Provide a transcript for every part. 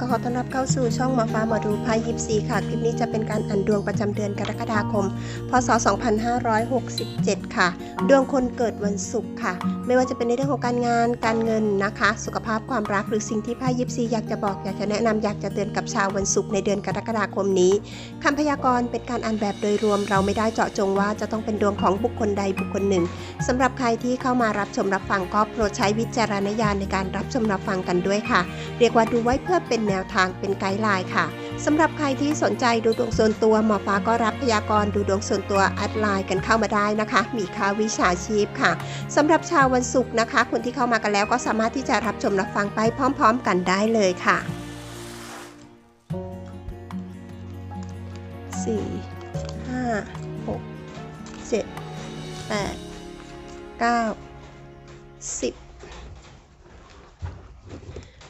ก็ขอต้อนรับเข้าสู่ช่องหมอฟ้าหมอดูไพายยิปซีค่ะ คลิปนี้จะเป็นการอ่านดวงประจำเดือนกรกฎาคม พศ 2567 ค่ะ ดวงคนเกิดวันศุกร์ค่ะ ไม่ว่าจะเป็นในเรื่องของการงาน การเงินนะคะ สุขภาพความรักหรือสิ่งที่ไพายยิปซีอยากจะบอกอยากจะแนะนำอยากจะเตือนกับชาววันศุกร์ในเดือนกรกฎาคมนี้คำพยากรณ์เป็นการอ่านแบบโดยรวม เราไม่ได้เจาะจงว่าจะต้องเป็นดวงของบุคคลใดบุคคลหนึ่งสำหรับใครที่เข้ามารับชมรับฟังก็โปรดใช้วิจารณญาณในการรับชมรับฟังกันด้วยค่ะ เรียกว่าดูไว้เพื่อเป็นแนวทางเป็นไกด์ไลน์ค่ะสำหรับใครที่สนใจดูดวงส่วนตัวหมอฟ้าก็รับพยากรณ์ดูดวงส่วนตัวแอดไลน์กันเข้ามาได้นะคะ มีค่าวิชาชีพค่ะสำหรับชาววันศุกร์นะคะ คนที่เข้ามากันแล้วก็สามารถที่จะรับชมรับฟังไปพร้อม ๆ กันได้เลยค่ะ 4 5 6 7 8 9 10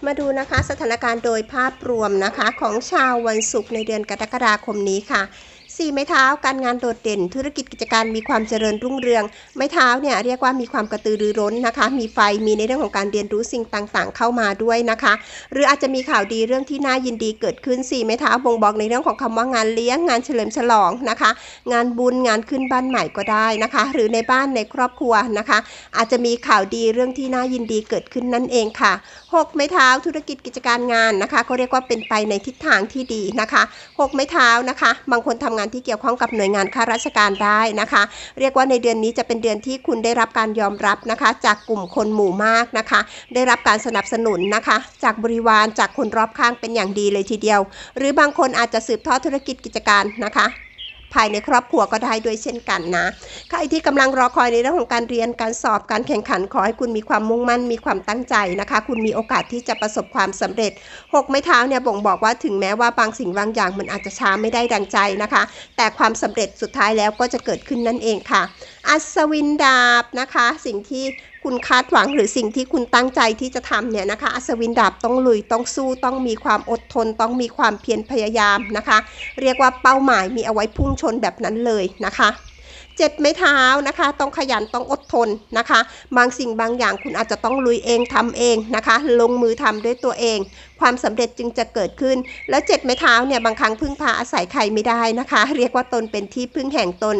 มาดูนะคะสถานการณ์โดยภาพรวมนะคะของชาววันศุกร์ในเดือนกรกฎาคมนี้ค่ะ สี่ไม้เท้า การงานโดดเด่น ธุรกิจกิจการมีความเจริญรุ่งเรือง ไม้เท้าเนี่ยเรียกว่ามีความกระตือรือร้นนะคะ มีไฟ มีในเรื่องของการเรียนรู้สิ่งต่างๆ เข้ามาด้วยนะคะ หรืออาจจะมีข่าวดีเรื่องที่น่ายินดีเกิดขึ้นสี่ไม้เท้าบ่งบอกในเรื่องของคำว่างานเลี้ยง งานเฉลิมฉลองนะคะ งานบุญ งานขึ้นบ้านใหม่ก็ได้นะคะ หรือในบ้านในครอบครัวนะคะ อาจจะมีข่าวดีเรื่องที่น่ายินดีเกิดขึ้นนั่นเองค่ะ 6 ไม้เท้า ธุรกิจกิจการงานนะคะ ก็เรียกว่าเป็นไปในทิศทางที่ดีนะคะ 6 ไม้เท้านะคะ บางคนทำงานที่เกี่ยวข้องกับหน่วยงานข้าราชการได้นะคะ เรียกว่าในเดือนนี้จะเป็นเดือนที่คุณได้รับการยอมรับนะคะ จากกลุ่มคนหมู่มากนะคะ ได้รับการสนับสนุนนะคะ จากบริวารจากคนรอบข้างเป็นอย่างดีเลยทีเดียว หรือบางคนอาจจะสืบทอดธุรกิจกิจการนะคะ ภายในครอบครัวก็ได้ด้วยเช่นกันนะใครที่กำลังรอคอยในเรื่องของการเรียนการสอบการแข่งขันขอให้คุณมีความมุ่งมั่นมีความตั้งใจนะคะ คุณมีโอกาสที่จะประสบความสำเร็จหกไม้เท้าเนี่ยบ่งบอกว่าถึงแม้ว่าบางสิ่งบางอย่างมันอาจจะช้าไม่ได้ดังใจนะคะ แต่ความสำเร็จสุดท้ายแล้วก็จะเกิดขึ้นนั่นเองค่ะ อัศวินดาบนะคะ สิ่งที่ คุณคาดหวังหรือสิ่งที่คุณตั้งใจที่จะทำเนี่ยนะคะ อัศวินดาบต้องลุยต้องสู้ต้องมีความอดทน ต้องมีความเพียรพยายามนะคะ เรียกว่าเป้าหมายมีเอาไว้พุ่งชนแบบนั้นเลยนะคะเจ็บไม้เท้านะคะ ต้องขยันต้องอดทนนะคะ บางสิ่งบางอย่างคุณอาจจะต้องลุยเองทำเองนะคะ ลงมือทำด้วยตัวเองความสำเร็จจึงจะเกิดขึ้น แล้วเจ็ดไม้เท้าเนี่ยบางครั้งพึ่งพาอาศัยใครไม่ได้นะคะ เรียกว่าตนเป็นที่พึ่งแห่งตน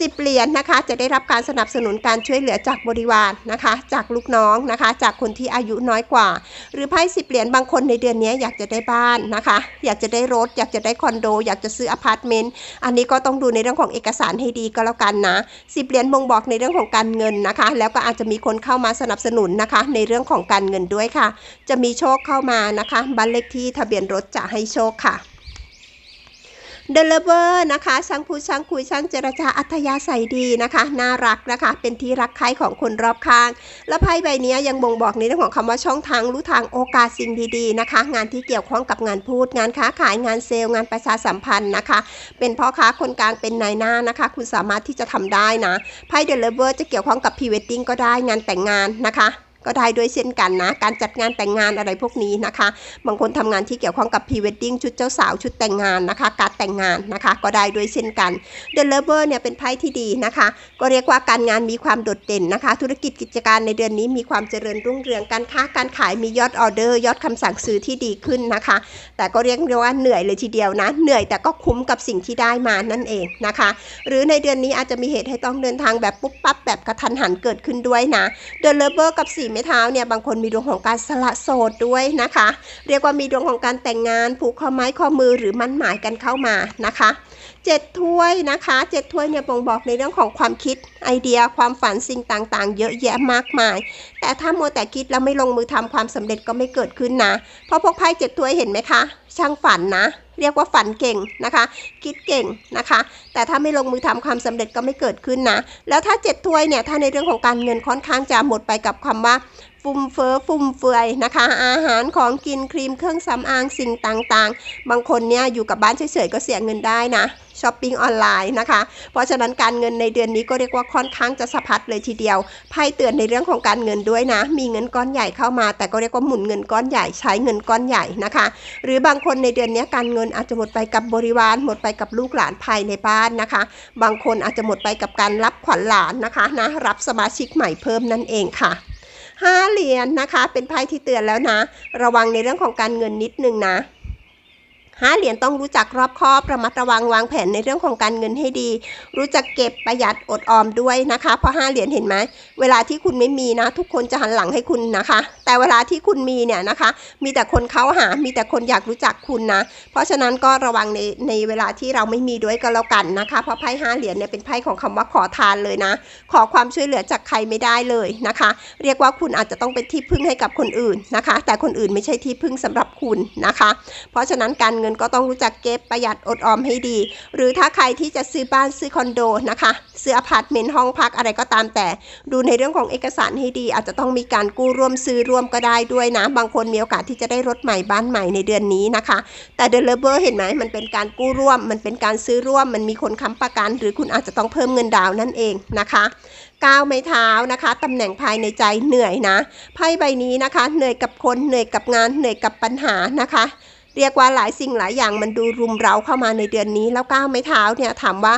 สิบเหรียญนะคะ จะได้รับการสนับสนุนการช่วยเหลือจากบริวารนะคะ จากลูกน้องนะคะ จากคนที่อายุน้อยกว่า หรือไพ่สิบเหรียญบางคนในเดือนนี้อยากจะได้บ้านนะคะ อยากจะได้รถ อยากจะได้คอนโด อยากจะซื้ออพาร์ตเมนต์อันนี้ก็ต้องดูในเรื่องของเอกสารให้ดีก็แล้วกันนะสิบเหรียญบ่งบอกในเรื่องของการเงินนะคะ แล้วก็อาจจะมีคนเข้ามาสนับสนุนนะคะ ในเรื่องของการเงินด้วยค่ะ จะมีโชคเข้ามานะคะบ้านเลขที่ทะเบียนรถจะให้โชคค่ะเดลเวอร์นะคะช่างพูดช่างคุยช่างเจรจาอัธยาศัยดีนะคะ น่ารักนะคะ เป็นที่รักใคร่ของคนรอบข้าง และไพ่ใบนี้ยังบ่งบอกในเรื่องของคำว่าช่องทางรู้ทางโอกาสสิ่งดีๆนะคะ งานที่เกี่ยวข้องกับงานพูด งานค้าขายงานเซลล์งานประชาสัมพันธ์นะคะ เป็นพ่อค้าคนกลางเป็นนายหน้านะคะ คุณสามารถที่จะทำได้นะไพ่เดลเวอร์จะเกี่ยวข้องกับพรีเวดดิ้งก็ได้งานแต่งงานนะคะ ก็ได้ด้วยเช่นกันนะ การจัดงานแต่งงานอะไรพวกนี้นะคะ บางคนทำงานที่เกี่ยวข้องกับพรีเวดดิ้งชุดเจ้าสาวชุดแต่งงานนะคะ การแต่งงานนะคะ ก็ได้ด้วยเช่นกันเดลเวอร์เนี่ยเป็นไพ่ที่ดีนะคะ ก็เรียกว่าการงานมีความโดดเด่นนะคะ ธุรกิจกิจการในเดือนนี้มีความเจริญรุ่งเรืองการค้าการขายมียอดออเดอร์ยอดคำสั่งซื้อที่ดีขึ้นนะคะ แต่ก็เรียกว่าเหนื่อยเลยทีเดียวนะ เหนื่อยแต่ก็คุ้มกับสิ่งที่ได้มานั่นเองนะคะ หรือในเดือนนี้อาจจะมีเหตุให้ต้องเดินทางแบบปุ๊บปั๊บแบบกระทันหันเกิดขึ้นด้วยนะเดลเวอร์กับสี่ไม้เท้าเนี่ยบางคนมีดวงของการสละโสดด้วยนะคะ เรียกว่ามีดวงของการแต่งงานผูกข้อไม้ข้อมือหรือมั่นหมายกันเข้ามานะคะเจ็ดถ้วยนะคะเจ็ดถ้วยเนี่ยบ่งบอกในเรื่องของความคิดไอเดียความฝันสิ่งต่างๆ เยอะแยะมากมาย แต่ถ้ามัวแต่คิดแล้วไม่ลงมือทำความสำเร็จก็ไม่เกิดขึ้นนะเพราะพวกไพ่เจ็ดถ้วยเห็นไหมคะ ช่างฝันนะ เรียกว่าฝันเก่งนะคะ คิดเก่งนะคะ แต่ถ้าไม่ลงมือทำความสำเร็จก็ไม่เกิดขึ้นนะ แล้วถ้าเจ็ดถ้วยเนี่ยถ้าในเรื่องของการเงินค่อนข้างจะหมดไปกับคำว่าฟุ่มเฟ้อฟุ่มเฟือยนะคะ อาหารของกินครีมเครื่องสำอางสิ่งต่างๆ บางคนเนี่ยอยู่กับบ้านเฉยๆก็เสียเงินได้นะช้อปปิ้งออนไลน์นะคะ เพราะฉะนั้นการเงินในเดือนนี้ก็เรียกว่าค่อนข้างจะสะพัดเลยทีเดียวไพ่เตือนในเรื่องของการเงินด้วยนะ มีเงินก้อนใหญ่เข้ามา แต่ก็เรียกว่าหมุนเงินก้อนใหญ่ใช้เงินก้อนใหญ่นะคะ หรือบางคนในเดือนนี้การเงินอาจจะหมดไปกับบริวาร หมดไปกับลูกหลานภายในบ้านนะคะ บางคนอาจจะหมดไปกับการรับขวัญหลานนะคะนะรับสมาชิกใหม่เพิ่มนั่นเองค่ะห้าเหรียญนะคะ เป็นไพ่ที่เตือนแล้วนะ ระวังในเรื่องของการเงินนิดนึงนะ ห้าเหรียญต้องรู้จักรอบคอบระมัดระวังวางแผนในเรื่องของการเงินให้ดี รู้จักเก็บประหยัดอดออมด้วยนะคะ เพราะห้าเหรียญเห็นไหมเวลาที่คุณไม่มีนะ ทุกคนจะหันหลังให้คุณนะคะแต่เวลาที่คุณมีเนี่ยนะคะ มีแต่คนเขาหา มีแต่คนอยากรู้จักคุณนะ เพราะฉะนั้นก็ระวังในในเวลาที่เราไม่มีด้วยก็แล้วกันนะคะ เพราะไพ่ห้าเหรียญเนี่ยเป็นไพ่ของคำว่าขอทานเลยนะ ขอความช่วยเหลือจากใครไม่ได้เลยนะคะ เรียกว่าคุณอาจจะต้องเป็นที่พึ่งให้กับคนอื่นนะคะ แต่คนอื่นไม่ใช่ที่พึ่งสำหรับคุณนะคะ เพราะฉะนั้นการเงินก็ต้องรู้จักเก็บประหยัดอดออมให้ดี หรือถ้าใครที่จะซื้อบ้านซื้อคอนโดนะคะ ซื้ออพาร์ตเมนต์ห้องพักอะไรก็ตามแต่ ดูในเรื่องของเอกสารให้ดี อาจจะต้องมีการกู้ร่วมซื้อร่วมก็ได้ด้วยนะ บางคนมีโอกาสที่จะได้รถใหม่บ้านใหม่ในเดือนนี้นะคะ แต่เดลเบอร์เห็นไหมมันเป็นการกู้ร่วม มันเป็นการซื้อร่วม มันมีคนค้ำประกัน หรือคุณอาจจะต้องเพิ่มเงินดาวน์นั่นเองนะคะก้าวไม้เท้านะคะตำแหน่งภายในใจเหนื่อยนะไพ่ใบนี้นะคะ เหนื่อยกับคนเหนื่อยกับงานเหนื่อยกับปัญหานะคะเรียกว่าหลายสิ่งหลายอย่างมันดูรุมเร้าเข้ามาในเดือนนี้แล้วก้าวไม้เท้าเนี่ยถามว่า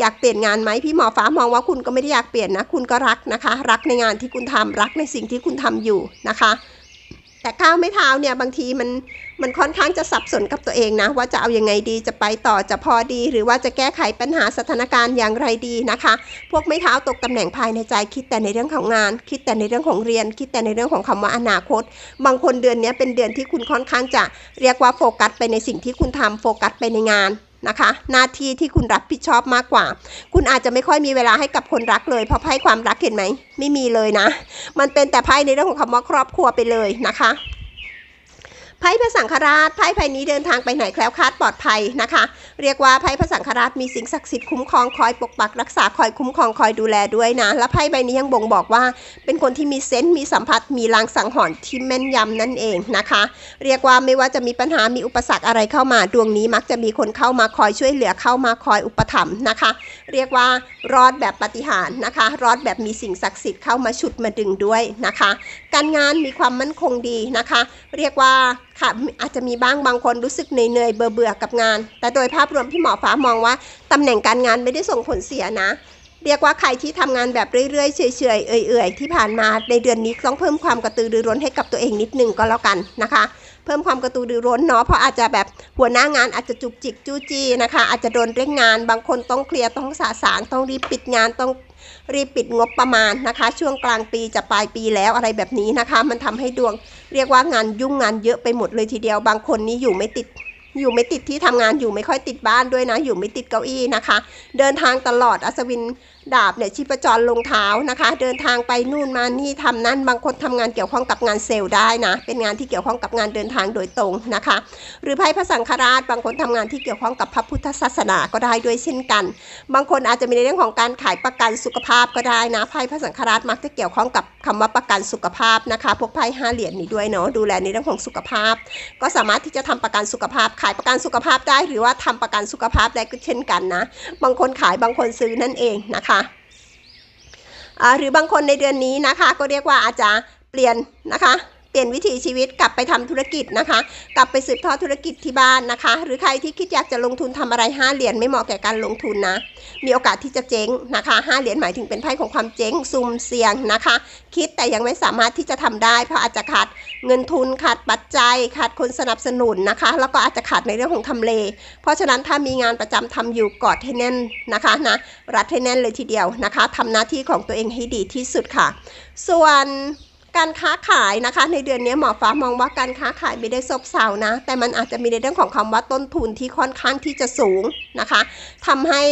อยากเปลี่ยนงานไหมพี่หมอฟ้ามองว่าคุณก็ไม่ได้อยากเปลี่ยนนะ คุณก็รักนะคะ รักในงานที่คุณทำรักในสิ่งที่คุณทำอยู่นะคะ แต่ก้าวไม้เท้าเนี่ยบางทีมันมันค่อนข้างจะสับสนกับตัวเองนะ ว่าจะเอาอยังไงดีจะไปต่อจะพอดี หรือว่าจะแก้ไขปัญหาสถานการณ์อย่างไรดีนะคะ พวกไม้เท้าตกตำแหน่งภายในใจคิดแต่ในเรื่องของงาน คิดแต่ในเรื่องของเรียน คิดแต่ในเรื่องของคำว่าอนาคต บางคนเดือนนี้เป็นเดือนที่คุณค่อนข้างจะเรียกว่าโฟกัสไปในสิ่งที่คุณทำโฟกัสไปในงาน นะคะ หน้าที่ที่คุณรับผิดชอบมากกว่า คุณอาจจะไม่ค่อยมีเวลาให้กับคนรักเลย เพราะไพ่ความรักเห็นไหม ไม่มีเลยนะ มันเป็นแต่ไพ่ในเรื่องของคำว่าครอบครัวไปเลยนะคะ ไพ่พระสังฆราชไพ่ไพ่นี้เดินทางไปไหนแคล้วคลาดปลอดภัยนะคะ เรียกว่าไพ่พระสังฆราชมีสิ่งศักดิ์สิทธิ์คุ้มครองคอยปกปักรักษาคอยคุ้มครองคอยดูแลด้วยนะ และไพ่ใบนี้ยังบ่งบอกว่า เป็นคนที่มีเซนส์มีสัมผัส มีลางสังหรณ์ที่แม่นยำนั่นเองนะคะ เรียกว่าไม่ว่าจะมีปัญหามีอุปสรรคอะไรเข้ามาดวงนี้มักจะมีคนเข้ามาคอยช่วยเหลือเข้ามาคอยอุปถัมภ์นะคะ เรียกว่ารอดแบบปฏิหารนะคะ รอดแบบมีสิ่งศักดิ์สิทธิ์เข้ามาฉุดมาดึงด้วยนะคะ การงานมีความมั่นคงดีนะคะ เรียกว่าค่ะอาจจะมีบ้างบางคนรู้สึกเหนื่อยเบื่อเบื่อกับงาน แต่โดยภาพรวมที่หมอฟ้ามองว่าตำแหน่งการงานไม่ได้ส่งผลเสียนะ เรียกว่าใครที่ทำงานแบบเรื่อยๆเฉยๆเอื่อยๆที่ผ่านมาในเดือนนี้ต้องเพิ่มความกระตือรือร้นให้กับตัวเองนิดหนึงก็แล้วกันนะคะ เพิ่มความกระตือรือร้นเนาะเพราะอาจจะแบบหัวหน้างานอาจจะจุกจิกจู้จี้นะคะ อาจจะโดนเร่งงาน บางคนต้องเคลียร์ต้องสาสางต้องรีบปิดงานต้องรีบปิดงบประมาณนะคะ ช่วงกลางปีจะปลายปีแล้วอะไรแบบนี้นะคะ มันทำให้ดวง เรียกว่างานยุ่งงานเยอะไปหมดเลยทีเดียว บางคนนี่อยู่ไม่ติด อยู่ไม่ติดที่ทำงานอยู่ไม่ค่อยติดบ้านด้วยนะ อยู่ไม่ติดเก้าอี้นะคะ เดินทางตลอดอัศวิน ดาบเนี่ยชีพจรลงเท้านะคะ เดินทางไปนู่นมานี่ทำนั่นบางคนทำงานเกี่ยวข้องกับงานเซลล์ได้นะ เป็นงานที่เกี่ยวข้องกับงานเดินทางโดยตรงนะคะ หรือไพ่พระสังฆราช บางคนทำงานที่เกี่ยวข้องกับพระพุทธศาสนาก็ได้ด้วยเช่นกัน บางคนอาจจะมีในเรื่องของการขายประกันสุขภาพก็ได้นะไพ่พระสังฆราชมักจะเกี่ยวข้องกับคำว่าประกันสุขภาพนะคะ พวกไพ่ห้าเหรียญนี้ด้วยเนาะดูแลในเรื่องของสุขภาพ ก็สามารถที่จะทำประกันสุขภาพ ขายประกันสุขภาพได้ หรือว่าทำประกันสุขภาพได้ก็เช่นกันนะ บางคนขายบางคนซื้อนั่นเองนะคะ หรือบางคนในเดือนนี้นะคะ ก็เรียกว่าอาจจะเปลี่ยนนะคะ เปลี่ยนวิถีชีวิตกลับไปทำธุรกิจนะคะ กลับไปสืบทอดธุรกิจที่บ้านนะคะ หรือใครที่คิดอยากจะลงทุนทำอะไรห้าเหรียญไม่เหมาะแก่การลงทุนนะ มีโอกาสที่จะเจ๊งนะคะห้าเหรียญหมายถึงเป็นไพ่ของความเจ๊งซุ่มเสี่ยงนะคะ คิดแต่ยังไม่สามารถที่จะทำได้ เพราะอาจจะขาดเงินทุนขาดปัจจัย ขาดคนสนับสนุนนะคะ แล้วก็อาจจะขาดในเรื่องของทำเล เพราะฉะนั้นถ้ามีงานประจำทำอยู่กอดให้แน่นนะคะนะรัดให้แน่นเลยทีเดียวนะคะทำหน้าที่ของตัวเองให้ดีที่สุดค่ะ ส่วน การค้าขายนะคะ ในเดือนนี้หมอฟ้ามองว่าการค้าขายไม่ได้ซบเซานะ แต่มันอาจจะมีในเรื่องของคำว่าต้นทุนที่ค่อนข้างที่จะสูงนะคะทำให้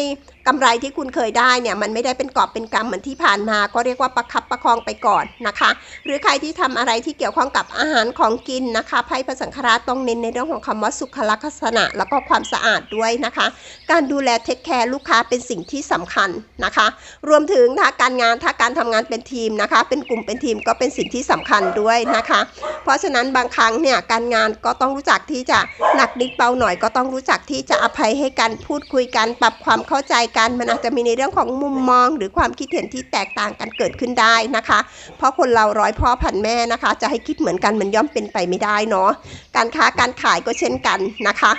กำไรที่คุณเคยได้เนี่ยมันไม่ได้เป็นกอบเป็นกำเหมือนที่ผ่านมา ก็เรียกว่าประคับประคองไปก่อนนะคะ หรือใครที่ทำอะไรที่เกี่ยวข้องกับอาหารของกินนะคะไพ่พระสังฆราชต้องเน้นในเรื่องของคำว่าสุขลักษณะ แล้วก็ความสะอาดด้วยนะคะ การดูแลเทคแคร์ลูกค้าเป็นสิ่งที่สำคัญนะคะ รวมถึงถ้าการงานถ้าการทำงานเป็นทีมนะคะ เป็นกลุ่มเป็นทีมก็เป็นสิ่งที่สำคัญด้วยนะคะ เพราะฉะนั้นบางครั้งเนี่ยการงานก็ต้องรู้จักที่จะหนักนิดเบาหน่อยก็ต้องรู้จักที่จะอภัยให้กันพูดคุยกันปรับความเข้าใจกัน มันอาจจะมีในเรื่องของมุมมอง หรือความคิดเห็นที่แตกต่างกันเกิดขึ้นได้นะคะ เพราะคนเราร้อยพ่อพันแม่นะคะ จะให้คิดเหมือนกันมันย่อมเป็นไปไม่ได้เนาะการค้าการขายก็เช่นกันนะคะ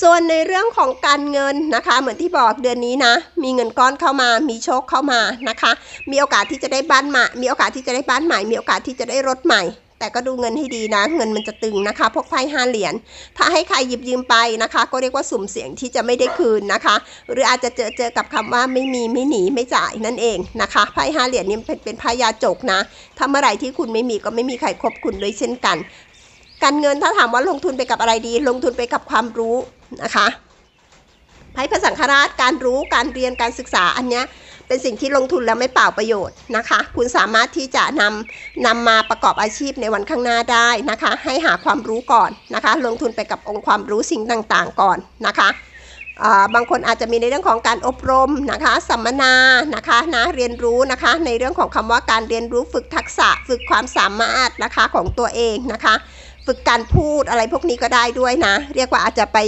ส่วนในเรื่องของการเงินนะคะ เหมือนที่บอกเดือนนี้นะ มีเงินก้อนเข้ามา มีโชคเข้ามานะคะ มีโอกาสที่จะได้บ้านใหม่มีโอกาสที่จะได้บ้านใหม่ มีโอกาสที่จะได้รถใหม่ แต่ก็ดูเงินให้ดีนะ เงินมันจะตึงนะคะพวกไพ่ห้าเหรียญถ้าให้ใครหยิบยืมไปนะคะ ก็เรียกว่าสุ่มเสี่ยงที่จะไม่ได้คืนนะคะ หรืออาจจะเจอเจอกับคำว่าไม่มีไม่หนีไม่จ่ายนั่นเองนะคะไพ่ห้าเหรียญนี่เป็นเป็นพายาจกนะถ้าเมื่อไหร่ที่คุณไม่มีก็ไม่มีใครครบคุณด้วยเช่นกัน การเงินถ้าถามว่าลงทุนไปกับอะไรดี ลงทุนไปกับความรู้นะคะไพ่พระสังฆราชการรู้การเรียนการศึกษาอันเนี้ย เป็นสิ่งที่ลงทุนแล้วไม่เปล่าประโยชน์นะคะ คุณสามารถที่จะนำนำมาประกอบอาชีพในวันข้างหน้าได้นะคะ ให้หาความรู้ก่อนนะคะ ลงทุนไปกับองค์ความรู้สิ่งต่างๆ ก่อนนะคะบางคนอาจจะมีในเรื่องของการอบรมนะคะสัมมนานะคะนะเรียนรู้นะคะในเรื่องของคำว่าการเรียนรู้ฝึกทักษะฝึกความสามารถนะคะของตัวเองนะคะ ฝึกการพูดอะไรพวกนี้ก็ได้ด้วยนะ เรียกว่าอาจจะไป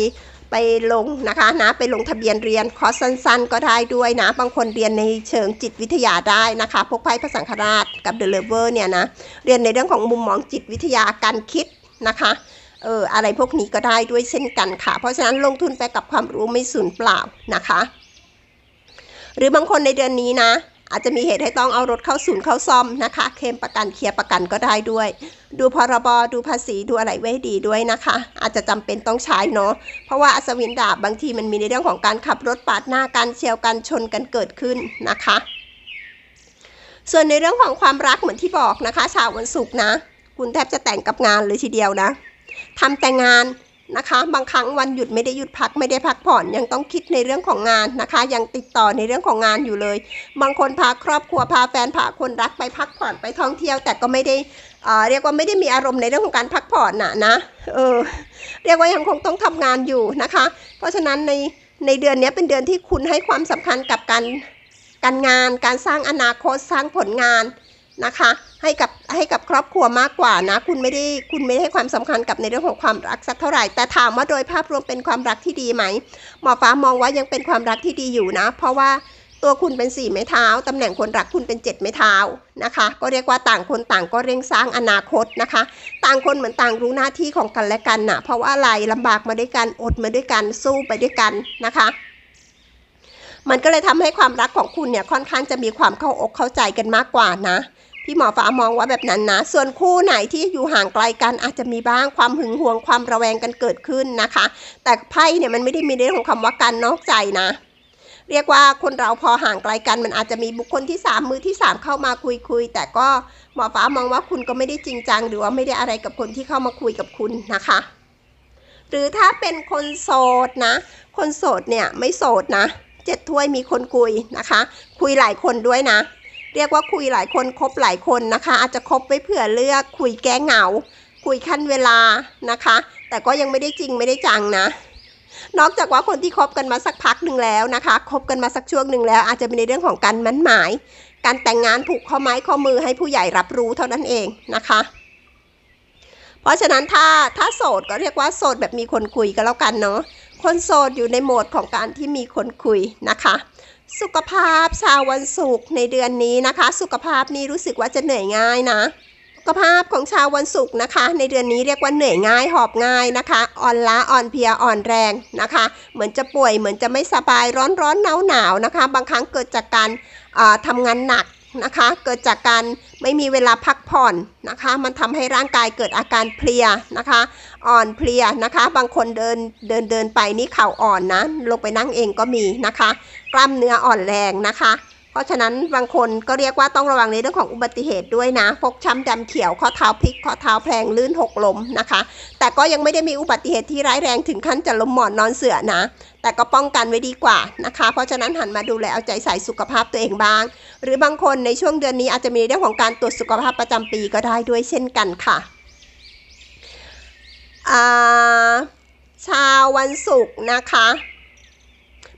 ไปลงนะคะนะไปลงทะเบียนเรียนคอร์สสั้น ๆ ก็ได้ด้วยนะ บางคนเรียนในเชิงจิตวิทยาได้นะคะ พวกไพ่พระสังฆราชกับเดอะเลเวอร์เนี่ยนะเรียนในเรื่องของมุมมองจิตวิทยาการคิดนะคะเอออะไรพวกนี้ก็ได้ด้วยเช่นกันค่ะ เพราะฉะนั้นลงทุนไปกับความรู้ไม่สูญเปล่านะคะ หรือบางคนในเดือนนี้นะ อาจจะมีเหตุให้ต้องเอารถเข้าศูนย์เข้าซ่อมนะคะ เคลมประกันเคลียร์ประกันก็ได้ด้วย ดูพรบดูภาษีดูอะไรไว้ให้ดีด้วยนะคะ อาจจะจำเป็นต้องใช้เนาะเพราะว่าอัศวินดาบบางทีมันมีในเรื่องของการขับรถปาดหน้ากันเฉียวกันชนกันเกิดขึ้นนะคะ ส่วนในเรื่องของความรักเหมือนที่บอกนะคะ ชาววันศุกร์นะ คุณแทบจะแต่งกับงานเลยทีเดียวนะทำแต่งาน นะคะ บางครั้งวันหยุดไม่ได้หยุดพักไม่ได้พักผ่อน ยังต้องคิดในเรื่องของงานนะคะ ยังติดต่อในเรื่องของงานอยู่เลย บางคนพาครอบครัวพาแฟนพาคนรักไปพักผ่อนไปท่องเที่ยว แต่ก็ไม่ได้เรียกว่าไม่ได้มีอารมณ์ในเรื่องของการพักผ่อนน่ะนะเออเรียกว่ายังคงต้องทำงานอยู่นะคะ เพราะฉะนั้นในในเดือนนี้เป็นเดือนที่คุณให้ความสำคัญกับการการงานการสร้างอนาคตสร้างผลงาน นะคะ ให้กับให้กับครอบครัวมากกว่านะ คุณไม่ได้คุณไม่ได้ให้ความสำคัญกับในเรื่องของความรักสักเท่าไหร่ แต่ถามว่าโดยภาพรวมเป็นความรักที่ดีไหมหมอฟ้ามองว่ายังเป็นความรักที่ดีอยู่นะ เพราะว่าตัวคุณเป็นสี่ไม้เท้าตำแหน่งคนรักคุณเป็นเจ็ดไม้เท้านะคะ ก็เรียกว่าต่างคนต่างก็เร่งสร้างอนาคตนะคะ ต่างคนเหมือนต่างรู้หน้าที่ของกันและกันนะเพราะว่าอะไรลำบากมาด้วยกันอดมาด้วยกันสู้ไปด้วยกันนะคะ มันก็เลยทำให้ความรักของคุณเนี่ยค่อนข้างจะมีความเข้าอกเข้าใจกันมากกว่านะ พี่หมอฟ้ามองว่าแบบนั้นนะ ส่วนคู่ไหนที่อยู่ห่างไกลกันอาจจะมีบ้างความหึงหวงความระแวงกันเกิดขึ้นนะคะ แต่ไพ่เนี่ยมันไม่ได้มีเรื่องของคำว่าการนอกใจนะ เรียกว่าคนเราพอห่างไกลกัน มันอาจจะมีบุคคลที่สามมือที่สามเข้ามาคุยคุยแต่ก็หมอฟ้ามองว่าคุณก็ไม่ได้จริงจัง หรือว่าไม่ได้อะไรกับคนที่เข้ามาคุยกับคุณนะคะ หรือถ้าเป็นคนโสดนะ คนโสดเนี่ยไม่โสดนะเจ็ดถ้วยมีคนคุยนะคะ คุยหลายคนด้วยนะ เรียกว่าคุยหลายคนคบหลายคนนะคะ อาจจะคบไว้เผื่อเลือกคุยแก้เหงา คุยขั้นเวลานะคะ แต่ก็ยังไม่ได้จริงไม่ได้จังนะนอกจากว่าคนที่คบกันมาสักพักหนึ่งแล้วนะคะคบกันมาสักช่วงหนึ่งแล้ว อาจจะมีในเรื่องของการมั่นหมาย การแต่งงานผูกข้อไม้ข้อมือให้ผู้ใหญ่รับรู้เท่านั้นเองนะคะ เพราะฉะนั้นถ้าถ้าโสดก็เรียกว่าโสดแบบมีคนคุยก็แล้วกันเนาะคนโสดอยู่ในโหมดของการที่มีคนคุยนะคะ สุขภาพชาววันศุกร์ในเดือนนี้นะคะ สุขภาพนี้รู้สึกว่าจะเหนื่อยง่ายนะสุขภาพของชาววันศุกร์นะคะ ในเดือนนี้เรียกว่าเหนื่อยง่ายหอบง่ายนะคะ อ่อนล้าอ่อนเพลียอ่อนแรงนะคะ เหมือนจะป่วยเหมือนจะไม่สบายร้อนร้อนหนาวหนาวนะคะ บางครั้งเกิดจากการอ่าทำงานหนักนะคะ เกิดจากการไม่มีเวลาพักผ่อนนะคะ มันทำให้ร่างกายเกิดอาการเพลียนะคะ อ่อนเพลียนะคะ บางคนเดินเดินเดินไปนี่เข่าอ่อนนะลงไปนั่งเองก็มีนะคะ กล้ามเนื้ออ่อนแรงนะคะ เพราะฉะนั้นบางคนก็เรียกว่าต้องระวังในเรื่องของอุบัติเหตุด้วยนะฟกช้ำดำเขียวข้อเท้าพลิกข้อเท้าแพลงลื่นหกล้มนะคะ แต่ก็ยังไม่ได้มีอุบัติเหตุที่ร้ายแรงถึงขั้นจะล้มหมอนนอนเสือนะ แต่ก็ป้องกันไว้ดีกว่านะคะ เพราะฉะนั้นหันมาดูแลเอาใจใส่สุขภาพตัวเองบ้าง หรือบางคนในช่วงเดือนนี้อาจจะมีเรื่องของการตรวจสุขภาพประจำปีก็ได้ด้วยเช่นกันค่ะอาชาววันศุกร์นะคะ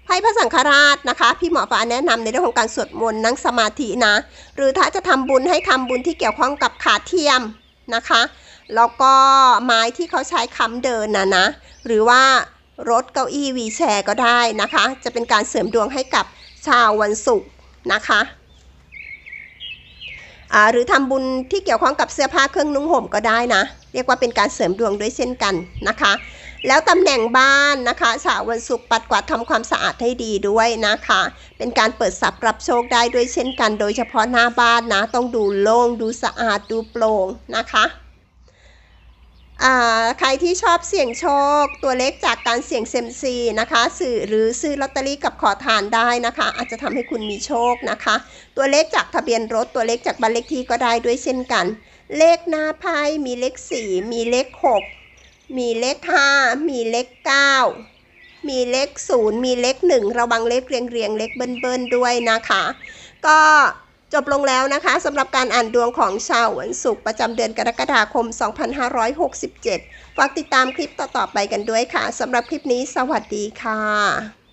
ไพ่พระสังฆราชนะคะ พี่หมอฟ้าแนะนำในเรื่องของการสวดมนต์นั่งสมาธินะ หรือถ้าจะทำบุญให้ทำบุญที่เกี่ยวข้องกับขาเทียมนะคะ แล้วก็ไม้ที่เขาใช้ค้ำเดินนะนะ หรือว่ารถเก้าอี้วีแชร์ก็ได้นะคะ จะเป็นการเสริมดวงให้กับชาววันศุกร์นะคะหรือทำบุญที่เกี่ยวข้องกับเสื้อผ้าเครื่องนุ่งห่มก็ได้นะ เรียกว่าเป็นการเสริมดวงด้วยเช่นกันนะคะ แล้วตำแหน่งบ้านนะคะชาววันศุกร์ปัดกวาดทำความสะอาดให้ดีด้วยนะคะ เป็นการเปิดทรัพย์รับโชคได้ด้วยเช่นกัน โดยเฉพาะหน้าบ้านนะ ต้องดูโล่งดูสะอาดดูโปร่งนะคะใครที่ชอบเสี่ยงโชค ตัวเลขจากการเสี่ยงเซมซีนะคะสื่อหรือซื้อลอตเตอรี่กับขอทานได้นะคะ อาจจะทำให้คุณมีโชคนะคะ ตัวเลขจากทะเบียนรถตัวเลขจากบ้านเลขที่ก็ได้ด้วยเช่นกัน เลขหน้าไพ่มีเลขสี่มีเลขหก มีเลขห้ามีเลขเก้ามีเลขศูนย์มีเลขหนึ่งระวังเลขเรียงเรียงๆเลขเบิ้ลเบิ้ลๆด้วยนะคะ ก็จบลงแล้วนะคะสำหรับการอ่านดวงของชาววันศุกร์ประจำเดือนกรกฎาคม 2567 ฝากติดตามคลิปต่อๆไปกันด้วยค่ะสำหรับคลิปนี้สวัสดีค่ะ